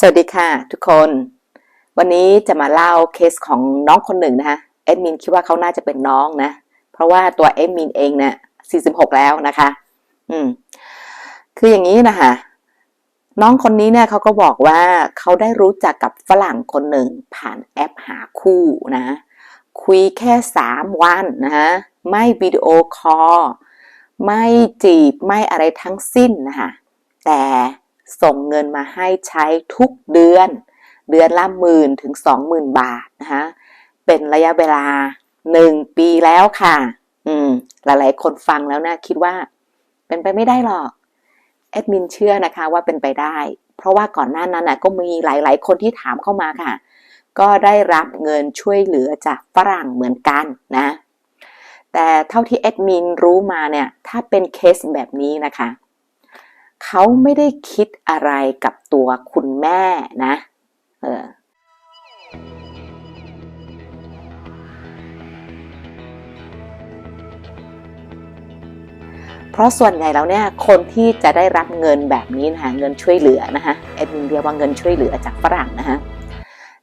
สวัสดีค่ะทุกคน วันนี้จะมาเล่าเคสของน้องคนหนึ่งนะคะเอดมินคิดว่าเขาน่าจะเป็นน้องนะ เพราะว่าตัวเอดมินเองเนี่ย46แล้วนะคะ อืม คืออย่างนี้นะคะน้องคนนี้เนี่ยเขาก็บอกว่าเขาได้รู้จักกับฝรั่งคนหนึ่งผ่านแอปหาคู่นะ คุยแค่3วันนะคะไม่วิดีโอคอลไม่จีบไม่อะไรทั้งสิ้นนะคะแต่ ส่งเงินมาให้ใช้ทุกเดือน เดือนละหมื่นถึงสองหมื่นบาทนะคะเป็นระยะเวลาหนึ่งปีแล้วค่ะ อืม หลายๆ คนฟังแล้วนะคิดว่า เป็นไปไม่ได้หรอกแอดมินเชื่อนะคะว่าเป็นไปได้ เพราะว่าก่อนหน้านั้นนะก็มีหลาย ๆ คนที่ถามเข้ามาค่ะ ก็ได้รับเงินช่วยเหลือจากฝรั่งเหมือนกันนะ แต่เท่าที่แอดมินรู้มาเนี่ย ถ้าเป็นเคสแบบนี้นะคะ เขาไม่ได้คิดอะไรกับตัวคุณแม่นะเออเพราะส่วนใหญ่แล้วเนี่ยคนที่จะได้รับเงินแบบนี้นะคะเงินช่วยเหลือนะคะเอ็ดมินเรียกว่าเงินช่วยเหลือจากฝรั่งนะคะ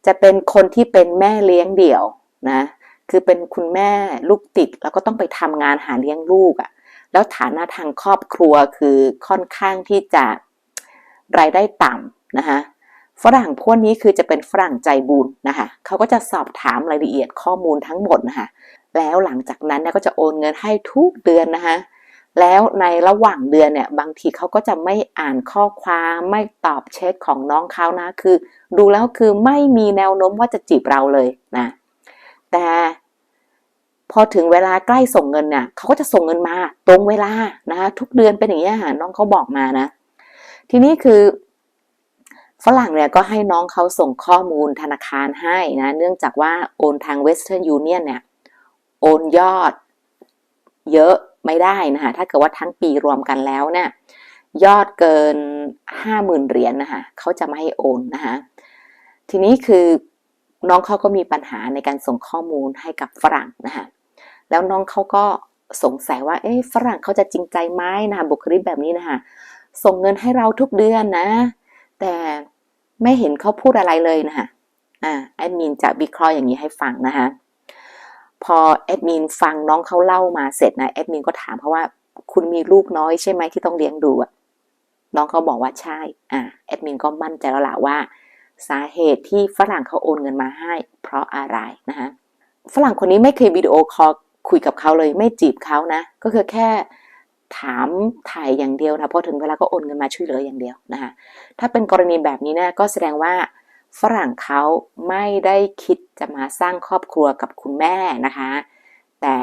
จะเป็นคนที่เป็นแม่เลี้ยงเดี่ยวนะคือเป็นคุณแม่ลูกติดแล้วก็ต้องไปทำงานหาเลี้ยงลูกอะ่ะ แล้วฐานะทางครอบครัวคือค่อนข้างที่จะรายได้ต่ำนะคะฝรั่งพวกนี้คือจะเป็นฝรั่งใจบุญนะคะเขาก็จะสอบถามรายละเอียดข้อมูลทั้งหมดนะคะแล้วหลังจากนั้นเนี่ยก็จะโอนเงินให้ทุกเดือนนะคะแล้วในระหว่างเดือนเนี่ยบางทีเขาก็จะไม่อ่านข้อความไม่ตอบเช็คของน้องเขานะคือ ดูแล้วคือไม่มีแนวโน้มว่าจะจีบเราเลยนะแต่ พอถึงเวลาใกล้ส่งเงินเนี่ยเขาก็จะส่งเงินมาตรงเวลานะคะทุกเดือนเป็นอย่างนี้ค่ะน้องเขาบอกมานะ ทีนี้คือฝรั่งเนี่ยก็ให้น้องเขาส่งข้อมูลธนาคารให้นะเนื่องจากว่าโอนทาง Western Union เนี่ยโอนยอดเยอะไม่ได้นะคะถ้าเกิดว่าทั้งปีรวมกันแล้วเนี่ยยอดเกิน 50,000 เหรียญนนะคะเขาจะไม่ให้โอนนะคะทีนี้คือ น้องเขาก็มีปัญหาในการส่งข้อมูลให้กับฝรั่งนะคะแล้วน้องเขาก็สงสัยว่าเอ๊ะฝรั่งเขาจะจริงใจไหมนะคะบุคลิกแบบนี้นะคะส่งเงินให้เราทุกเดือนนะ แต่ไม่เห็นเขาพูดอะไรเลยนะคะอ่าแอดมินจะวิเคราะห์อย่างนี้ให้ฟังนะคะพอแอดมินฟังน้องเขาเล่ามาเสร็จนะแอดมินก็ถามเขาะว่าคุณมีลูกน้อยใช่ไหมที่ต้องเลี้ยงดูอะน้องเขาบอกว่าใช่ อ่าแอดมินก็มั่นใจแล้วล่ะว่า สาเหตุที่ฝรั่งเขาโอนเงินมาให้ เพราะอะไรนะคะฝรั่งคนนี้ไม่เคยวิดีโอคอลคุยกับเขาเลยไม่จีบเขานะ ก็คือแค่ถามถ่ายอย่างเดียวนะพอถึงเวลาก็โอนเงินมาช่วยเหลืออย่างเดียวนะคะถ้าเป็นกรณีแบบนี้นะก็แสดงว่าฝรั่งเขาไม่ได้คิดจะมาสร้างครอบครัวกับคุณแม่นะคะ แต่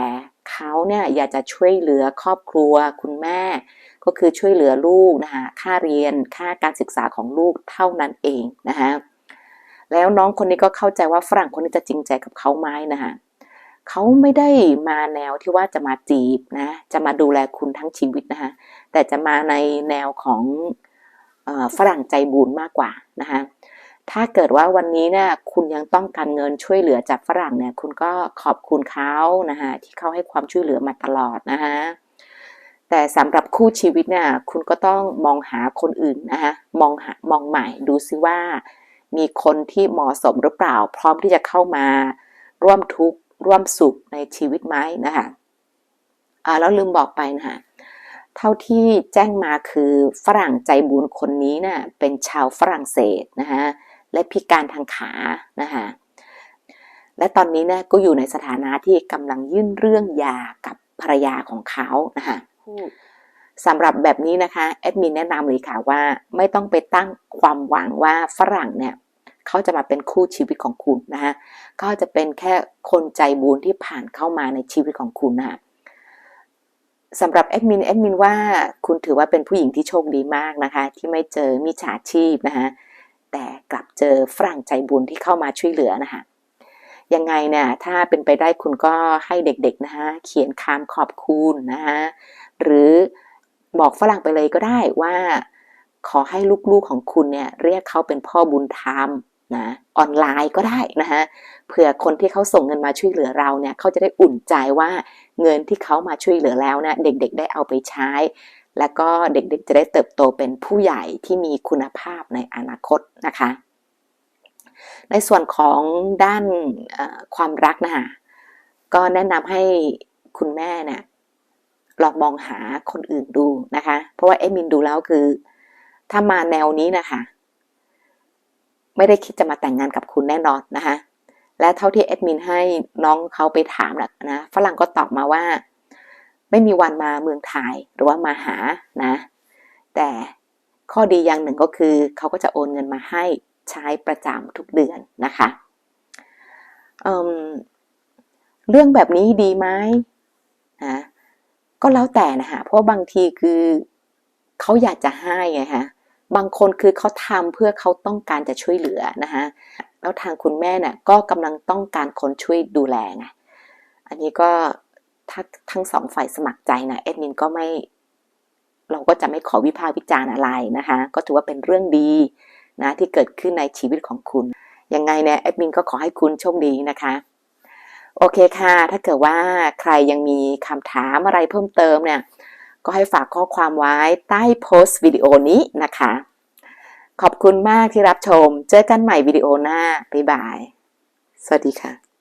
เขาเนี่ยอยากจะช่วยเหลือครอบครัวคุณแม่ ก็คือช่วยเหลือลูกนะคะค่าเรียนค่าการศึกษาของลูกเท่านั้นเองนะคะแล้วน้องคนนี้ก็เข้าใจว่าฝรั่งคนนี้จะจริงใจกับเขาไหมนะคะเขาไม่ได้มาแนวที่ว่าจะมาจีบนะจะมาดูแลคุณทั้งชีวิตนะคะแต่จะมาในแนวของฝรั่งใจบุญมากกว่านะคะ ถ้าเกิดว่าวันนี้เนี่ยคุณยังต้องการเงินช่วยเหลือจากฝรั่งเนี่ยคุณก็ขอบคุณเขานะคะที่เขาให้ความช่วยเหลือมาตลอดนะคะแต่สำหรับคู่ชีวิตเนี่ยคุณก็ต้องมองหาคนอื่นนะคะมองหามองใหม่ดูซิว่า มีคนที่เหมาะสมหรือเปล่า พร้อมที่จะเข้ามาร่วมทุกข์ร่วมสุขในชีวิตไหมนะคะอ่าแล้วลืมบอกไปนะคะเท่าที่แจ้งมาคือฝรั่งใจบุญคนนี้นะ่ะเป็นชาวฝรั่งเศสนะคะ และพิการทางขานะคะและตอนนี้เนี่ยก็อยู่ในสถานะที่กำลังยื่นเรื่องยากับภรรยาของเขานะคะสำหรับแบบนี้นะคะแอดมินแนะนำเลยค่ะว่าไม่ต้องไปตั้งความหวังว่าฝรั่งเนี่ยเขาจะมาเป็นคู่ชีวิตของคุณนะฮะเขาจะเป็นแค่คนใจบุญที่ผ่านเข้ามาในชีวิตของคุณนะสำหรับแอดมินแอดมินว่าคุณถือว่าเป็นผู้หญิงที่โชคดีมากนะคะ ที่ไม่เจอมิจฉาชีพนะคะ แต่กลับเจอฝรั่งใจบุญที่เข้ามาช่วยเหลือนะคะยังไงเนี่ยถ้าเป็นไปได้คุณก็ให้เด็กๆนะคะเขียนคำขอบคุณนะคะหรือบอกฝรั่งไปเลยก็ได้ว่าขอให้ลูกๆของคุณเนี่ยเรียกเขาเป็นพ่อบุญธรรมนะออนไลน์ก็ได้นะคะเผื่อคนที่เขาส่งเงินมาช่วยเหลือเราเนี่ยเขาจะได้อุ่นใจว่าเงินที่เขามาช่วยเหลือแล้วนี่ยเด็กๆได้เอาไปใช้ และก็เด็กๆจะได้เติบโตเป็นผู้ใหญ่ที่มีคุณภาพในอนาคตนะคะ ในส่วนของด้านความรักนะคะก็แนะนำให้คุณแม่เนี่ยลองมองหาคนอื่นดูนะคะ เพราะว่าเอดมินดูแล้วคือ ถ้ามาแนวนี้นะคะ ไม่ได้คิดจะมาแต่งงานกับคุณแน่นอนนะคะ และเท่าที่แอดมินให้น้องเขาไปถามนะฝรั่งก็ตอบมาว่า ไม่มีวันมาเมืองไทยหรือว่ามาหานะ แต่ข้อดีอย่างหนึ่งก็คือเขาก็จะโอนเงินมาให้ใช้ประจำทุกเดือนนะคะเเรื่องแบบนี้ดีไหมนะก็แล้วแต่นะคะเพราะบางทีคือเขาอยากจะให้ไงคะบางคนคือเขาทำเพื่อเขาต้องการจะช่วยเหลือนะคะแล้วทางคุณแม่เนี่ยก็กำลังต้องการคนช่วยดูแลไงอันนี้ก็ ถ้าทั้งสองฝ่ายสมัครใจนะเอดมินก็ไม่เราก็จะไม่ขอวิพากษ์วิจารณ์อะไรนะคะ ก็ถือว่าเป็นเรื่องดีนะที่เกิดขึ้นในชีวิตของคุณ ยังไงเนี่ยแอดมินก็ขอให้คุณโชคดีนะคะ โอเคค่ะ ถ้าเกิดว่าใครยังมีคำถามอะไรเพิ่มเติมเนี่ย ก็ให้ฝากข้อความไว้ใต้โพสต์วิดีโอนี้นะคะ ขอบคุณมากที่รับชม เจอกันใหม่วิดีโอหน้า บ๊ายบาย สวัสดีค่ะ